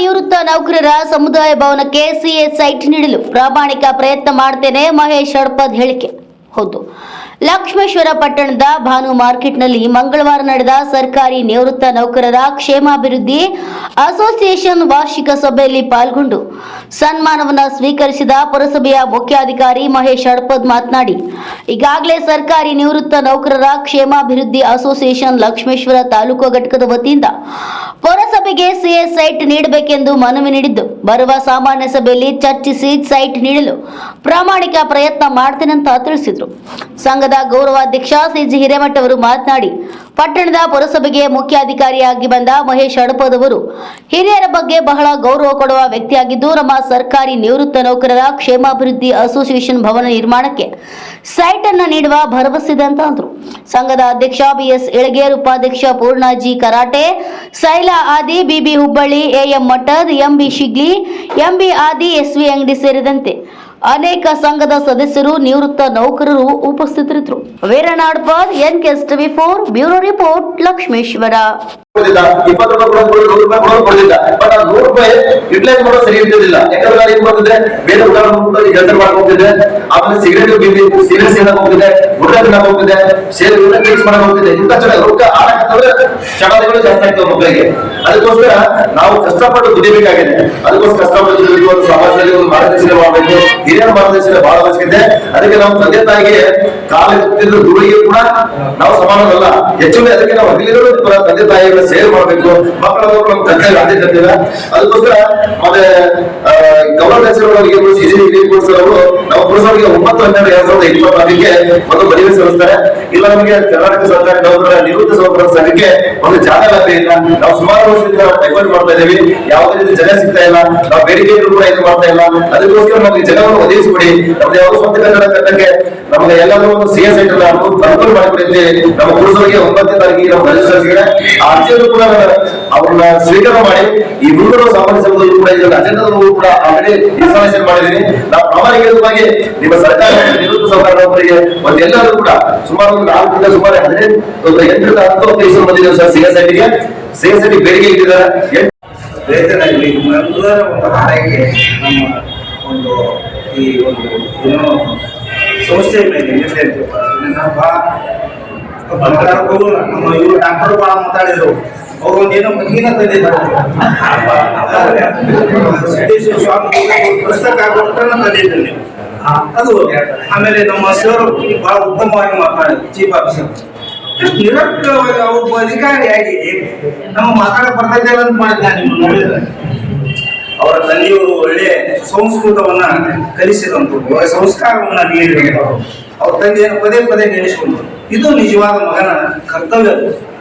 ನಿವೃತ್ತ ನೌಕರರ ಸಮುದಾಯ ಭವನಕ್ಕೆ ಸಿಎ ಸೈಟ್ ನೀಡಲು ಪ್ರಾಮಾಣಿಕ ಪ್ರಯತ್ನ ಮಾಡ್ತೇನೆ ಮಹೇಶ್ ಹಡ್ಪದ್ ಹೇಳಿಕೆ. ಹೌದು. ಲಕ್ಷ್ಮೇಶ್ವರ ಪಟ್ಟಣದ ಭಾನು ಮಾರ್ಕೆಟ್ನಲ್ಲಿ ಮಂಗಳವಾರ ನಡೆದ ಸರ್ಕಾರಿ ನಿವೃತ್ತ ನೌಕರರ ಕ್ಷೇಮಾಭಿವೃದ್ಧಿ ಅಸೋಸಿಯೇಷನ್ ವಾರ್ಷಿಕ ಸಭೆಯಲ್ಲಿ ಪಾಲ್ಗೊಂಡು ಸನ್ಮಾನವನ್ನು ಸ್ವೀಕರಿಸಿದ ಪುರಸಭೆಯ ಮುಖ್ಯಾಧಿಕಾರಿ ಮಹೇಶ್ ಹಡ್ಪದ್ ಮಾತನಾಡಿ, ಈಗಾಗಲೇ ಸರ್ಕಾರಿ ನಿವೃತ್ತ ನೌಕರರ ಕ್ಷೇಮಾಭಿವೃದ್ಧಿ ಅಸೋಸಿಯೇಷನ್ ಲಕ್ಷ್ಮೇಶ್ವರ ತಾಲೂಕು ಘಟಕದ ವತಿಯಿಂದ ಪುರಸಭೆಗೆ ಸಿಎ ಸೈಟ್ ನೀಡಬೇಕೆಂದು ಮನವಿ ನೀಡಿದ್ದು. ಬರುವ ಸಾಮಾನ್ಯ ಸಭೆಯಲ್ಲಿ ಚರ್ಚಿಸಿ ಸೈಟ್ ನೀಡಲು ಪ್ರಾಮಾಣಿಕ ಪ್ರಯತ್ನ ಮಾಡ್ತೇನೆಂತ ತಿಳಿಸಿದರು. ಸಂಘದ ಗೌರವಾಧ್ಯಕ್ಷ ಸಿಜಿ ಹಿರೇಮಠ ಅವರು ಮಾತನಾಡಿ ಪಟ್ಟಣದ ಪುರಸಭೆಗೆ ಮುಖ್ಯಾಧಿಕಾರಿಯಾಗಿ ಬಂದ ಮಹೇಶ್ ಅಡಪದವರು ಹಿರಿಯರ ಬಗ್ಗೆ ಬಹಳ ಗೌರವ ಕೊಡುವ ವ್ಯಕ್ತಿಯಾಗಿದ್ದು, ನಮ್ಮ ಸರ್ಕಾರಿ ನಿವೃತ್ತ ನೌಕರರ ಕ್ಷೇಮಾಭಿವೃದ್ಧಿ ಅಸೋಸಿಯೇಷನ್ ಭವನ ನಿರ್ಮಾಣಕ್ಕೆ ಸೈಟ್ ಅನ್ನು ನೀಡುವ ಭರವಸೆ ಇದೆ ಅಂತ ಅಂದ್ರು. ಸಂಘದ ಅಧ್ಯಕ್ಷ ಬಿಎಸ್ ಇಳಗೇರ್, ಉಪಾಧ್ಯಕ್ಷ Purnaji Karate, Saila Adi, BB Hubballi, AM Mathad, MB Shigli, MB Adi, SV Angadi ಸೇರಿದಂತೆ ಅನೇಕ ಸಂಘದ ಸದಸ್ಯರು ನಿವೃತ್ತ ನೌಕರರು ಉಪಸ್ಥಿತರಿದ್ದರು. ವೀರನಾಡ್ಪದ್ N KS TV four bureau report Lakshmeshwar. ಆಡಕತ್ತಂದ್ರೆ ಚಟಗಳು ಜಾಸ್ತಿ ಆಗ್ತವೆ ಮಕ್ಕಳಿಗೆ. ಅದಕ್ಕೋಸ್ಕರ ನಾವು ಕಷ್ಟಪಟ್ಟು ದುಡಿಬೇಕಾಗಿದೆ. ಅದಕ್ಕೋಸ್ಕರ ಕಷ್ಟಪಟ್ಟು ಒಂದು ಸಮಾಜದಲ್ಲಿ ಒಂದು ಮಾರ್ಗದರ್ಶನ ಮಾಡಬೇಕು. ಹಿರಿಯರ ಮಾರ್ಗದರ್ಶನ ಬಹಳ ಅವಶ್ಯಕತೆ. ಅದಕ್ಕೆ ನಾವು ತಂದೆ ತಾಯಿಗೆ ಕಾಲ ದುಡಿಗೆ ಕೂಡ ನಾವು ಸಮಾನವಲ್ಲ. ಹೆಚ್ಚು ಅದಕ್ಕೆ ನಾವು ಹಗಲಿಗಳು ತಂದೆ ತಾಯಿಗಳ ಸೇವೆ ಮಾಡಬೇಕು. ಮಕ್ಕಳ ನಮ್ಮ ತಂದೆ ಗಾಂಧಿ ತಂದಿಲ್ಲ ಅದಕ್ಕೋಸ್ಕರ ಮತ್ತೆ ಗೌರವ ಕೋರ್ಸ್ ಅವರು ನಾವು ಪುರಸಭೆಗೆ ಒಂಬತ್ತು ಹನ್ನೆರಡು ಎರಡ್ ಸಾವಿರದ ಇಪ್ಪತ್ತಾರಕ್ಕೆ ಒಂದು ಮದುವೆ ಸಲ್ಲಿಸ್ತಾರೆ. ಇಲ್ಲ ನಮಗೆ ಕರ್ನಾಟಕ ಸರ್ಕಾರ ನೌಕರರ ನಿವೃತ್ತ ಸೌಕರ್ಯ ಸಂಘಕ್ಕೆ ಒಂದು ಜಾಗ ಲಭ್ಯ ಇಲ್ಲ. ನಾವು ಸುಮಾರು ವರ್ಷದಿಂದ ಡೈವರ್ಟ್ ಮಾಡ್ತಾ ಇದ್ದೀವಿ. ಯಾವುದೇ ರೀತಿ ಜನ ಸಿಗ್ತಾ ಇಲ್ಲ. ನಾವು ಬೇಡಿಕೆ ಇದ್ರೂ ಕೂಡ ಇದು ಮಾಡ್ತಾ ಇಲ್ಲ. ಅದಕ್ಕೋಸ್ಕರ ನಮಗೆ ಜನವನ್ನು ಒದಗಿಸಿಕೊಡಿ. ನಮ್ದು ಯಾವ ಸ್ವಂತ ಕನ್ನಡ ಕಟ್ಟಕ್ಕೆ ನಮಗೆ ಎಲ್ಲರೂ ಒಂದು ಸಿ ಎಸ್ ಐಟ್ ಅನುಕೂಲ ಮಾಡಿಕೊಡಿ ಅಂತ ಹೇಳಿ ನಮ್ಮ ಪುರುಷರಿಗೆ ಒಂಬತ್ತನೇ ತಾರೀಕಿಗೆ ನಮ್ಮ ರಜಿಸ್ಟರ್ಸ್ಗೆ ಆ ಅರ್ಜಿಯನ್ನು ಕೂಡ ಅವ್ರನ್ನ ಸ್ವೀಕಾರ ಮಾಡಿ ಈ ಮುಂದಿನ ಸಾಮಾನ್ಯ ಕೂಡ ಇದರ ಅಜೆಂಡಾದಲ್ಲೂ ಕೂಡ ಆಲ್ರೆಡಿ ಇನ್ಫಾರ್ಮೇಶನ್ ಮಾಡಿದ್ದೀನಿ ನಾವು ಪ್ರಾಮಾಣಿಕವಾಗಿ ನಿಮ್ಮ ಸರ್ಕಾರ ನಿವೃತ್ತ ಸರ್ಕಾರ ನೌಕರಿಗೆ ಒಂದೆಲ್ಲರೂ ಕೂಡ ಸುಮಾರು ಒಂದು ನಾಲ್ಕರಿಂದ ಸುಮಾರು ಹದಿನೆಂಟು ಎಂಟರಿಂದ ಹತ್ತು ಹದಿನೈದು ಬಂದಿದ್ದೇವೆ ಸರ್ ಸಿ ಎಸ್ ಐಟಿಗೆ ಸಿ ಎಸ್ ಐಟಿ ಬೇಡಿಕೆ ಇಟ್ಟಿದ್ದಾರೆ ಎಲ್ಲರ ಒಂದು ಆರೈಕೆ ನಮ್ಮ ಒಂದು ಈ ಒಂದು ಏನೋ ಸಂಸ್ಥೆ ಮೇಲೆ ನಮ್ಮ ಇವರು ಡಾಕ್ಟರ್ ಭಾಳ ಮಾತಾಡಿದ್ರು. ಅವ್ರು ಒಂದು ಏನೋ ಮಗೀನ ತಂದಿದ್ದಾರೆ ಸಿದ್ದೇಶ್ವರ ಸ್ವಾಮಿ ಪುಸ್ತಕ ಕೊಟ್ಟನ ತಂದಿದ್ರು ನೀವು ಅದು ಆಮೇಲೆ ನಮ್ಮ ಸರ್ ಬಹಳ ಉತ್ತಮವಾಗಿ ಮಾತಾಡಿದ್ರು ಚೀಫ್ ಆಫೀಸರ್ ನಿರಂತರವಾಗಿ ಒಬ್ಬ ಅಧಿಕಾರಿಯಾಗಿ ನಮ್ಮ ಮಾತಾಡಕ್ ಬರ್ತೈತೆ ಅಂತ ನಿಮ್ಮ ನೋಡಿದ್ರೆ ಅವರ ತಂದೆಯವರು ಒಳ್ಳೆ ಸಂಸ್ಕೃತವನ್ನ ಕಲಿಸಿದಂತ ಸಂಸ್ಕಾರವನ್ನ ನೀಡಿದಂಥವ್ರು ಅವ್ರ ತಂದೆಯನ್ನು ಪದೇ ಪದೇ ನೆನೆಸಿಕೊಂಡ್ರು. ಇದು ನಿಜವಾದ ಮಗನ ಕರ್ತವ್ಯ.